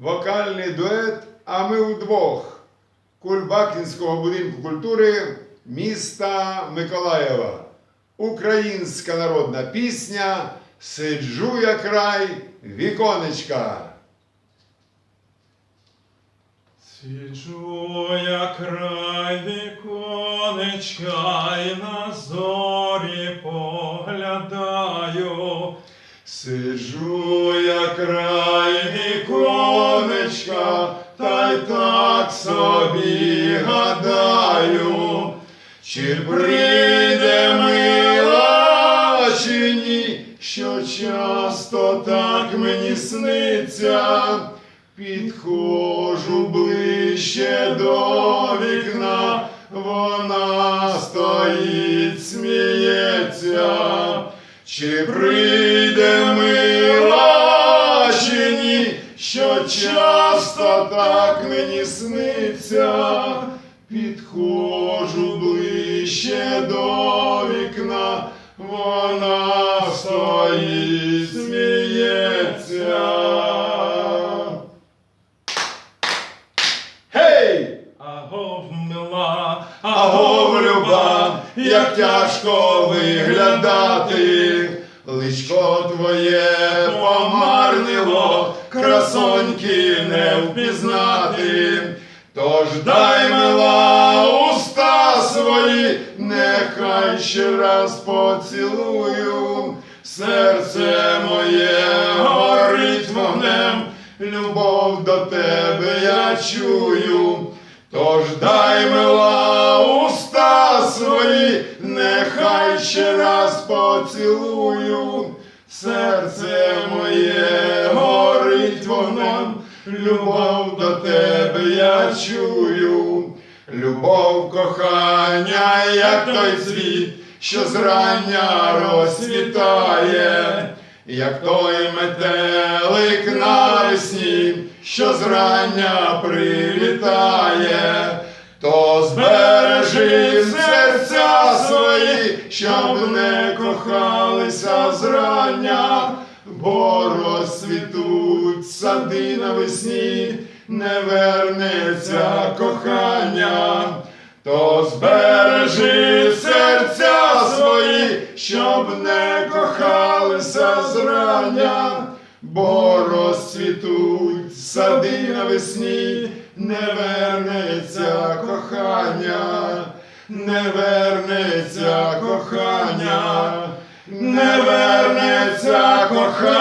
вокальний дует, а ми удвох Кульбакінського будинку культури міста Миколаєва. Українська народна пісня Сиджу я край віконечка. Сиджу я край віконечка і на зорі поглядаю. Сиджу я край віконечка, так собі гадаю, чи прийде мила, чи ні, що часто так мені сниться, підходжу ближче до вікна, вона стоїть, сміється. Чи прийде мила, що часто так мені сниться, підходжу ближче до вікна, вона стоїть, сміється. Гей! Агов мила, Агов, люба, як тяжко виглядати, личко твоє красоньки не впізнати. Тож дай мила уста свої, нехай ще раз поцілую, серце моє горить вогнем, любов до тебе я чую. Тож дай мила уста свої, нехай ще раз поцілую, серце моє любов до тебе я чую, любов кохання, як той цвіт, що зрання розцвітає, як той метелик навесні, що зрання прилітає, то збережи серця свої, щоб не кохалися зрання, бо розцвітуть сади навесні, не вернеться кохання. То збережи серця свої, щоб не кохалися зрання, бо розцвітуть сади навесні, не вернеться кохання, не вернеться кохання, не вернеться кохання.